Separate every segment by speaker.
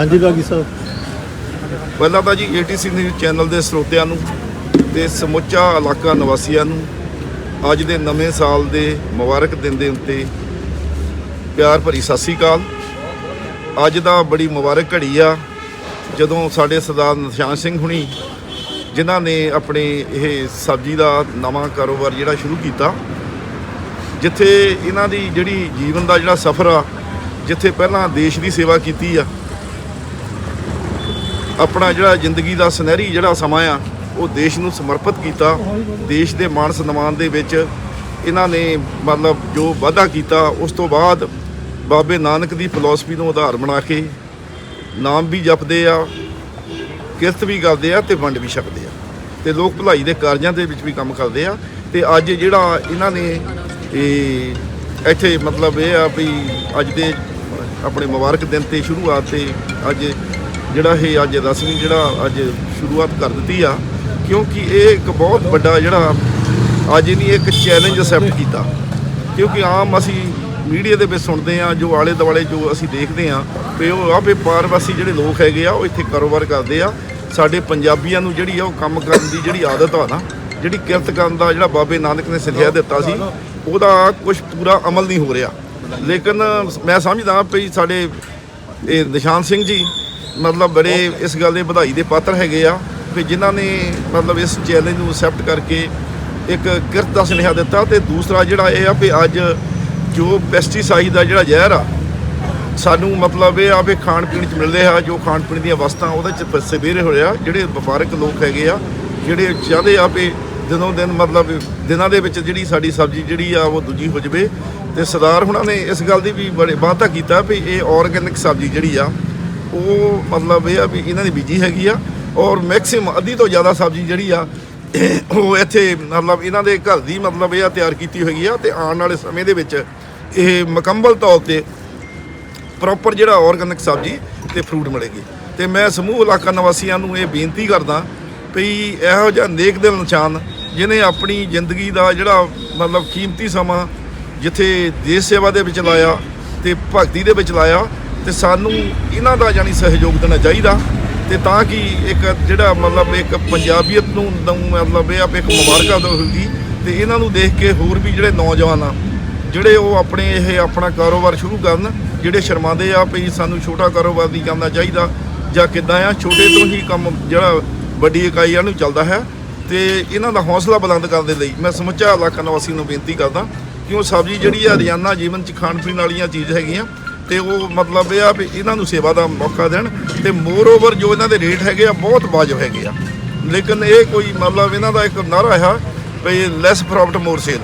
Speaker 1: ਹਾਂਜੀ, ਬਾਗੀ ਸਾਹਿਬ।
Speaker 2: ਪਹਿਲਾਂ ਤਾਂ ਜੀ ATC ਨਿਊਜ਼ ਚੈਨਲ ਦੇ ਸਰੋਤਿਆਂ ਨੂੰ ਤੇ ਸਮੁੱਚਾ ਇਲਾਕਾ ਨਿਵਾਸੀਆਂ ਨੂੰ ਅੱਜ ਦੇ ਨਵੇਂ ਸਾਲ ਦੇ ਮੁਬਾਰਕ ਦਿਨ ਦੇ ਉੱਤੇ ਪਿਆਰ ਭਰੀ ਸਤਿ ਸ੍ਰੀ ਅਕਾਲ। ਅੱਜ ਦਾ ਬੜੀ ਮੁਬਾਰਕ ਘੜੀ ਆ। ਜਦੋਂ ਸਾਡੇ ਸਰਦਾਰ ਨਿਸ਼ਾਨ ਸਿੰਘ ਹੁਣੀ, ਜਿਨ੍ਹਾਂ ਨੇ ਆਪਣੇ ਇਹ ਸਬਜ਼ੀ ਦਾ ਨਵਾਂ ਕਾਰੋਬਾਰ ਜਿਹੜਾ ਸ਼ੁਰੂ ਕੀਤਾ, ਜਿੱਥੇ ਇਹਨਾਂ ਦੀ ਜਿਹੜੀ ਜੀਵਨ ਦਾ ਜਿਹੜਾ ਸਫ਼ਰ ਆ, ਜਿੱਥੇ ਪਹਿਲਾਂ ਦੇਸ਼ ਦੀ ਸੇਵਾ ਕੀਤੀ ਆ ਆਪਣਾ ਜਿਹੜਾ ਜ਼ਿੰਦਗੀ ਦਾ ਸੁਨਹਿਰੀ ਜਿਹੜਾ ਸਮਾਂ ਆ, ਉਹ ਦੇਸ਼ ਨੂੰ ਸਮਰਪਿਤ ਕੀਤਾ। ਦੇਸ਼ ਦੇ ਮਾਣ ਸਨਮਾਨ ਦੇ ਵਿੱਚ ਇਹਨਾਂ ਨੇ ਮਤਲਬ ਜੋ ਵਾਅਦਾ ਕੀਤਾ, ਉਸ ਤੋਂ ਬਾਅਦ ਬਾਬੇ ਨਾਨਕ ਦੀ ਫਿਲਾਸਫੀ ਨੂੰ ਆਧਾਰ ਬਣਾ ਕੇ ਨਾਮ ਵੀ ਜਪਦੇ ਆ ਕਿਰਤ ਵੀ ਕਰਦੇ ਆ ਤੇ ਵੰਡ ਵੀ ਛਕਦੇ ਆ। ਤੇ ਲੋਕ ਭਲਾਈ ਦੇ ਕਾਰਜਾਂ ਦੇ ਵਿੱਚ ਵੀ ਕੰਮ ਕਰਦੇ ਆ। ਤੇ ਅੱਜ ਜਿਹੜਾ ਇਹਨਾਂ ਨੇ, ਇਹ ਇੱਥੇ ਮਤਲਬ ਇਹ ਆ ਵੀ ਅੱਜ ਦੇ ਆਪਣੇ ਮੁਬਾਰਕ ਦਿਨ ਤੇ ਸ਼ੁਰੂਆਤ ਤੇ ਅੱਜ ਜਿਹੜਾ ਇਹ ਅੱਜ ਰਸਮੀ ਜਿਹੜਾ ਅੱਜ ਸ਼ੁਰੂਆਤ ਕਰ ਦਿੱਤੀ ਆ, ਕਿਉਂਕਿ ਇਹ ਇੱਕ ਬਹੁਤ ਵੱਡਾ ਜਿਹੜਾ ਅੱਜ ਇਹਨੀ ਇੱਕ ਚੈਲੰਜ ਅਸੈਪਟ ਕੀਤਾ। ਕਿਉਂਕਿ ਆਮ ਅਸੀਂ ਮੀਡੀਆ ਦੇ ਵਿੱਚ ਸੁਣਦੇ ਆ, ਜੋ ਆਲੇ ਦੁਆਲੇ ਜੋ ਅਸੀਂ ਦੇਖਦੇ ਆ, ਵੀ ਉਹ ਆਪੇ ਪਾਰਵਾਸੀ ਜਿਹੜੇ ਲੋਕ ਹੈਗੇ ਆ, ਉਹ ਇੱਥੇ ਕਾਰੋਬਾਰ ਕਰਦੇ ਆ। ਸਾਡੇ ਪੰਜਾਬੀਆਂ ਨੂੰ ਜਿਹੜੀ ਆ ਉਹ ਕੰਮ ਕਰਨ ਦੀ ਜਿਹੜੀ ਆਦਤ ਆ ਨਾ, ਜਿਹੜੀ ਕਿਰਤ ਕਰਨ ਦਾ ਜਿਹੜਾ ਬਾਬੇ ਨਾਨਕ ਨੇ ਸਿੱਖਿਆ ਦਿੱਤਾ ਸੀ, ਉਹਦਾ ਕੁਝ ਪੂਰਾ ਅਮਲ ਨਹੀਂ ਹੋ ਰਿਹਾ। ਲੇਕਿਨ ਮੈਂ ਸਮਝਦਾ ਵੀ ਸਾਡੇ ਇਹ ਨਿਸ਼ਾਨ ਸਿੰਘ ਜੀ ਮਤਲਬ ਬੜੇ ਇਸ ਗੱਲ ਦੇ ਵਧਾਈ ਦੇ ਪਾਤਰ ਹੈਗੇ ਆ ਵੀ ਜਿਨ੍ਹਾਂ ਨੇ ਮਤਲਬ ਇਸ ਚੈਲੰਜ ਨੂੰ ਅਸੈਪਟ ਕਰਕੇ ਇੱਕ ਕਿਰਤ ਦਾ ਸੁਨੇਹਾ ਦਿੱਤਾ ਤੇ ਦੂਸਰਾ ਜਿਹੜਾ ਇਹ ਆ ਵੀ ਅੱਜ ਜੋ ਪੈਸਟੀਸਾਈਡ ਦਾ ਜਿਹੜਾ ਜ਼ਹਿਰ ਆ, ਸਾਨੂੰ ਮਤਲਬ ਇਹ ਆ ਵੀ ਖਾਣ ਪੀਣ ਚ ਮਿਲਦੇ ਆ, ਜੋ ਖਾਣ ਪੀਣ ਦੀਆਂ ਵਸਤਾਂ ਉਹਦੇ ਚ ਪ- ਸਵੇਰੇ ਹੋਇਆ, ਜਿਹੜੇ ਵਪਾਰਕ ਲੋਕ ਹੈਗੇ ਆ, ਜਿਹੜੇ ਚਾਹਦੇ ਆ ਵੀ ਦਿਨੋਂ ਦਿਨ ਮਤਲਬ ਦਿਨਾਂ ਦੇ ਵਿੱਚ ਜਿਹੜੀ ਸਾਡੀ ਸਬਜ਼ੀ ਜਿਹੜੀ ਆ ਉਹ ਦੂਜੀ ਹੋ ਜਵੇ ਤੇ ਸਰਦਾਰ ਹੁਣਾਂ ਨੇ ਇਸ ਗੱਲ ਦੀ ਵੀ ਬੜੇ ਵਾਅਦਾ ਕੀਤਾ ਵੀ ਇਹ ਆਰਗੈਨਿਕ ਸਬਜ਼ੀ ਜਿਹੜੀ ਆ ਉਹ ਮਤਲਬ ਇਹ ਆ ਵੀ ਇਹਨਾਂ ਦੀ ਬੀਜੀ ਹੈਗੀ ਆ ਔਰ ਮੈਕਸਿਮਮ ਅੱਧੀ ਤੋਂ ਜ਼ਿਆਦਾ ਸਬਜ਼ੀ ਜਿਹੜੀ ਆ, ਉਹ ਇੱਥੇ ਮਤਲਬ ਇਹਨਾਂ ਦੇ ਘਰ ਦੀ ਮਤਲਬ ਇਹ ਆ ਤਿਆਰ ਕੀਤੀ ਹੋਈ ਆ ਤੇ ਆਉਣ ਵਾਲੇ ਸਮੇਂ ਦੇ ਵਿੱਚ ਇਹ ਮੁਕੰਮਲ ਤੌਰ ਤੇ ਪ੍ਰੋਪਰ ਜਿਹੜਾ ਆਰਗੈਨਿਕ ਸਬਜ਼ੀ ਤੇ ਫਰੂਟ ਮਿਲੇਗੀ। ਤੇ ਮੈਂ ਸਮੂਹ ਇਲਾਕਾ ਨਿਵਾਸੀਆਂ ਨੂੰ ਇਹ ਬੇਨਤੀ ਕਰਦਾ ਵੀ ਇਹੋ ਜਿਹਾ ਨੇਕ ਦਿਲ ਨਿਸ਼ਾਨ ਜਿਨੇ ਆਪਣੀ ਜ਼ਿੰਦਗੀ ਦਾ ਜਿਹੜਾ ਮਤਲਬ ਕੀਮਤੀ ਸਮਾਂ ਜਿੱਥੇ ਦੇਸ਼ ਸੇਵਾ ਦੇ ਵਿੱਚ ਲਾਇਆ ਤੇ ਭਗਤੀ ਦੇ ਵਿੱਚ ਲਾਇਆ ਤੇ ਸਾਨੂੰ ਇਹਨਾਂ ਦਾ ਜਾਨੀ ਸਹਿਯੋਗ ਦੇਣਾ ਚਾਹੀਦਾ ਤੇ ਤਾਂ ਕਿ ਇੱਕ ਜਿਹੜਾ ਮਤਲਬ ਇੱਕ ਪੰਜਾਬੀਅਤ ਨੂੰ ਮਤਲਬ ਇਹ ਆ ਇੱਕ ਮੁਬਾਰਕਾਂ ਹੋਊਗੀ ਤੇ ਇਹਨਾਂ ਨੂੰ ਦੇਖ ਕੇ ਹੋਰ ਵੀ ਜਿਹੜੇ ਨੌਜਵਾਨ ਆ, ਜਿਹੜੇ ਉਹ ਆਪਣੇ ਇਹ ਆਪਣਾ ਕਾਰੋਬਾਰ ਸ਼ੁਰੂ ਕਰਨ, ਜਿਹੜੇ ਸ਼ਰਮਾਉਂਦੇ ਆ ਵੀ ਸਾਨੂੰ ਛੋਟਾ ਕਾਰੋਬਾਰ ਨਹੀਂ ਕਰਨਾ ਚਾਹੀਦਾ ਜਾਂ ਕਿੱਦਾਂ ਆ, ਛੋਟੇ ਤੋਂ ਹੀ ਕੰਮ ਜਿਹੜਾ ਵੱਡੀ ਇਕਾਈਆਂ ਨੂੰ ਚੱਲਦਾ ਹੈ ਤੇ ਇਹਨਾਂ ਦਾ ਹੌਸਲਾ ਬੁਲੰਦ ਕਰਨ ਦੇ ਲਈ ਮੈਂ ਸਮੁੱਚਾ ਇਲਾਕਾ ਨਿਵਾਸੀ ਨੂੰ ਬੇਨਤੀ ਕਰਦਾ ਕਿ ਉਹ ਸਬਜ਼ੀ ਜਿਹੜੀ ਆ ਰੋਜ਼ਾਨਾ ਜੀਵਨ 'ਚ ਖਾਣ ਪੀਣ ਵਾਲੀਆਂ ਚੀਜ਼ ਹੈਗੀਆਂ ਤੇ ਉਹ ਮਤਲਬ ਇਹ ਆ ਵੀ ਇਹਨਾਂ ਨੂੰ ਸੇਵਾ ਦਾ ਮੌਕਾ ਦੇਣ ਤੇ ਮੋਰ ਓਵਰ ਜੋ ਇਹਨਾਂ ਦੇ ਰੇਟ ਹੈਗੇ ਆ, ਬਹੁਤ ਵਾਜਬ ਹੈਗੇ ਆ। ਲੇਕਿਨ ਇਹ ਕੋਈ ਮਤਲਬ ਇਹਨਾਂ ਦਾ ਇੱਕ ਨਾਰਾ ਹੈ ਵੀ ਲੈਸ ਪ੍ਰੋਫਿਟ ਮੋਰ ਸੇਲ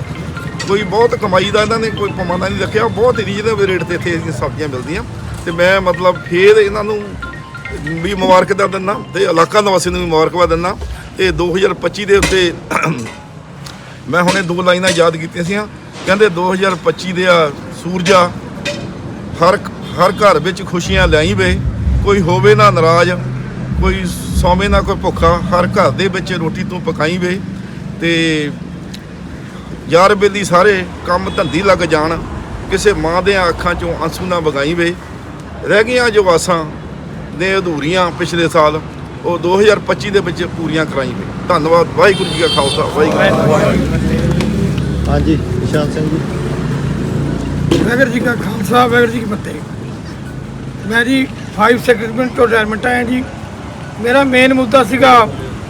Speaker 2: ਕੋਈ ਬਹੁਤ ਕਮਾਈ ਦਾ ਇਹਨਾਂ ਨੇ ਕੋਈ ਪਮਾਨਾ ਨਹੀਂ ਰੱਖਿਆ, ਬਹੁਤ ਰੀਜਨੇਬਲ ਰੇਟ ਤੇ ਇੱਥੇ ਸਬਜ਼ੀਆਂ ਮਿਲਦੀਆਂ। ਤੇ ਮੈਂ ਮਤਲਬ ਫੇਰ ਇਹਨਾਂ ਨੂੰ ਵੀ ਮੁਬਾਰਕਬਾਦ ਦਿੰਦਾ ਤੇ ਇਲਾਕਾ ਨਿਵਾਸੀ ਨੂੰ ਵੀ ਮੁਬਾਰਕਬਾਦ ਦਿੰਦਾ। ਤੇ 2025 ਦੇ ਉੱਤੇ ਮੈਂ ਹੁਣੇ ਦੋ ਲਾਈਨਾਂ ਯਾਦ ਕੀਤੀਆਂ ਸੀਆਂ। ਕਹਿੰਦੇ 2025 ਦੇ ਆ ਸੂਰਜਾ ਹਰ ਹਰ ਘਰ ਵਿੱਚ ਖੁਸ਼ੀਆਂ ਲਿਆਈ ਵੇ। ਕੋਈ ਹੋਵੇ ਨਾ ਨਾਰਾਜ਼, ਕੋਈ ਸੌਵੇਂ ਨਾ ਕੋਈ ਭੁੱਖਾ, ਹਰ ਘਰ ਦੇ ਵਿੱਚ ਰੋਟੀ ਤੂੰ ਪਕਾਈ ਵੇ ਤੇ ਯਾਰ ਬੇਲੀ ਸਾਰੇ ਕੰਮ ਧੰਦੀ ਲੱਗ ਜਾਣ। ਕਿਸੇ ਮਾਂ ਦੇ ਅੱਖਾਂ ਚੋਂ ਆਂਸੂ ਨਾ ਵਗਾਈ ਵੇ। ਰਹਿ ਗਈਆਂ ਜੋ ਆਸਾਂ ਨੇ ਅਧੂਰੀਆਂ ਪਿਛਲੇ ਸਾਲ, ਉਹ 2025 ਦੇ ਵਿੱਚ ਪੂਰੀਆਂ ਕਰਾਈਵੇ ਧੰਨਵਾਦ, ਵਾਹਿਗੁਰੂ ਜੀ ਕਾ ਖਾਲਸਾ, ਵਾਹਿਗੁਰੂ ਜੀ
Speaker 1: ਹਾਂਜੀ, ਨਿਸ਼ਾਨ ਸਿੰਘ ਜੀ।
Speaker 3: ਵਾਹਿਗੁਰੂ ਜੀ ਕਾ ਖਾਲਸਾ ਵਾਹਿਗੁਰੂ ਜੀ ਕੀ ਫਤਿਹ। ਮੈਂ ਜੀ 5 ਸੈਕਟਰੀ ਤੋਂ ਰਿਟਾਇਰਮੈਂਟ ਆਇਆ ਜੀ। ਮੇਰਾ ਮੇਨ ਮੁੱਦਾ ਸੀਗਾ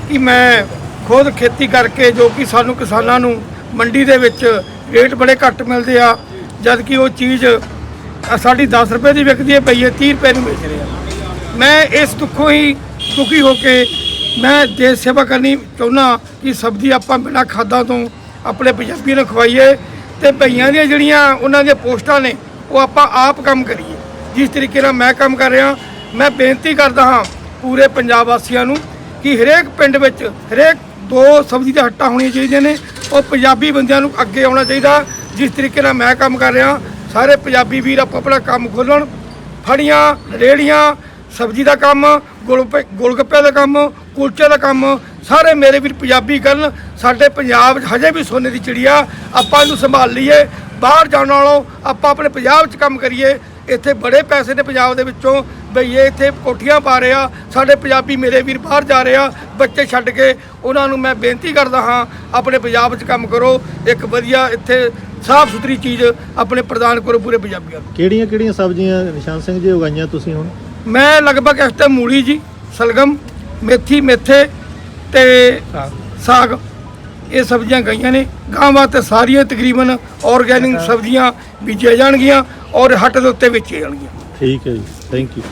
Speaker 3: ਕਿ ਮੈਂ ਖੁਦ ਖੇਤੀ ਕਰਕੇ ਜੋ ਕਿ ਸਾਨੂੰ ਕਿਸਾਨਾਂ ਨੂੰ ਮੰਡੀ ਦੇ ਵਿੱਚ ਰੇਟ ਬੜੇ ਘੱਟ ਮਿਲਦੇ ਆ, ਜਦ ਕਿ ਉਹ ਚੀਜ਼ ਸਾਡੀ 10 ਰੁਪਏ ਦੀ ਵਿਕਦੀ ਹੈ, ਪਈ ਹੈ 30 ਰੁਪਏ ਨੂੰ ਵੇਚ ਰਹੇ ਆ ਮੈਂ ਇਸ ਦੁੱਖੋਂ ਹੀ ਦੁਖੀ ਹੋ ਕੇ ਮੈਂ ਦੇਸ਼ ਸੇਵਾ ਕਰਨੀ ਚਾਹੁੰਦਾ ਕਿ ਸਬਜ਼ੀ ਆਪਾਂ ਬਿਨਾਂ ਖਾਦਾਂ ਤੋਂ ਆਪਣੇ ਪੰਜਾਬੀ ਨੂੰ ਖਵਾਈਏ। ਤੇ ਭਈਆਂ ਦੀਆਂ ਜਿਹੜੀਆਂ ਉਹਨਾਂ ਦੀਆਂ ਪੋਸਟਾਂ ਨੇ, ਉਹ ਆਪਾਂ ਆਪ ਕੰਮ ਕਰੀਏ। ਜਿਸ ਤਰੀਕੇ ਨਾਲ ਮੈਂ ਕੰਮ ਕਰ ਰਿਹਾ, ਮੈਂ ਬੇਨਤੀ ਕਰਦਾ ਹਾਂ ਪੂਰੇ ਪੰਜਾਬ ਵਾਸੀਆਂ ਨੂੰ ਕਿ ਹਰੇਕ ਪਿੰਡ ਵਿੱਚ ਹਰੇਕ ਦੋ ਸਬਜ਼ੀ ਦੇ ਹੱਟਾਂ ਹੋਣੀਆਂ ਚਾਹੀਦੀਆਂ ਨੇ, ਉਹ ਪੰਜਾਬੀ ਬੰਦਿਆਂ ਨੂੰ ਅੱਗੇ ਆਉਣਾ ਚਾਹੀਦਾ। ਜਿਸ ਤਰੀਕੇ ਨਾਲ ਮੈਂ ਕੰਮ ਕਰ ਰਿਹਾ, ਸਾਰੇ ਪੰਜਾਬੀ ਵੀਰ ਆਪੋ ਆਪਣਾ ਕੰਮ ਖੋਲਣ ਫੜੀਆਂ ਰੇੜੀਆਂ ਸਬਜ਼ੀ ਦਾ ਕੰਮ ਗੋਲਗੱਪੇ ਗੋਲਗੱਪੇ ਦਾ ਕੰਮ ਕੁਲਚੇ ਦਾ ਕੰਮ ਸਾਰੇ ਮੇਰੇ ਵੀਰ ਪੰਜਾਬੀ ਕਰਨ ਸਾਡੇ ਪੰਜਾਬ ਹਜੇ ਵੀ ਸੋਨੇ ਦੀ ਚਿੜੀਆ ਆਪਾਂ ਇਹਨੂੰ ਸੰਭਾਲ ਲਈਏ ਬਾਹਰ ਜਾਣ ਨਾਲੋਂ ਆਪਾਂ ਆਪਣੇ ਪੰਜਾਬ 'ਚ ਕੰਮ ਕਰੀਏ ਇੱਥੇ ਬੜੇ ਪੈਸੇ ਨੇ ਪੰਜਾਬ ਦੇ ਵਿੱਚੋਂ ਬਈਏ ਇੱਥੇ ਕੋਠੀਆਂ ਪਾ ਰਹੇ ਸਾਡੇ ਪੰਜਾਬੀ ਮੇਰੇ ਵੀਰ ਬਾਹਰ ਜਾ ਰਹੇ ਬੱਚੇ ਛੱਡ ਕੇ ਉਹਨਾਂ ਨੂੰ ਮੈਂ ਬੇਨਤੀ ਕਰਦਾ ਹਾਂ ਆਪਣੇ ਪੰਜਾਬ 'ਚ ਕੰਮ ਕਰੋ ਇੱਕ ਵਧੀਆ ਇੱਥੇ ਸਾਫ਼ ਸੁਥਰੀ ਚੀਜ਼ ਆਪਣੇ ਪ੍ਰਦਾਨ ਕਰੋ ਪੂਰੇ ਪੰਜਾਬੀਆਂ ਨੂੰ।
Speaker 1: ਕਿਹੜੀਆਂ ਕਿਹੜੀਆਂ ਸਬਜ਼ੀਆਂ ਨਿਸ਼ਾਨ ਸਿੰਘ ਜੀ ਉਗਾਈਆਂ ਤੁਸੀਂ ਹੁਣ?
Speaker 3: ਮੈਂ ਲਗਭਗ ਇਸ ਟਾਈਮ ਮੂਲੀ ਜੀ ਸਲਗਮ ਮੇਥੀ ਮੇਥੇ ਤੇ ਸਾਗ ਇਹ ਸਬਜ਼ੀਆਂ ਗਈਆਂ ਨੇ। ਗਾਂ ਵਾਸਤੇ ਸਾਰੀਆਂ ਤਕਰੀਬਨ ਆਰਗੈਨਿਕ ਸਬਜ਼ੀਆਂ ਬੀਜੀਆਂ ਜਾਣਗੀਆਂ ਔਰ ਹੱਟ ਦੇ ਉੱਤੇ ਵੇਚੀਆਂ ਜਾਣਗੀਆਂ।
Speaker 1: ਠੀਕ ਹੈ ਜੀ। Thank you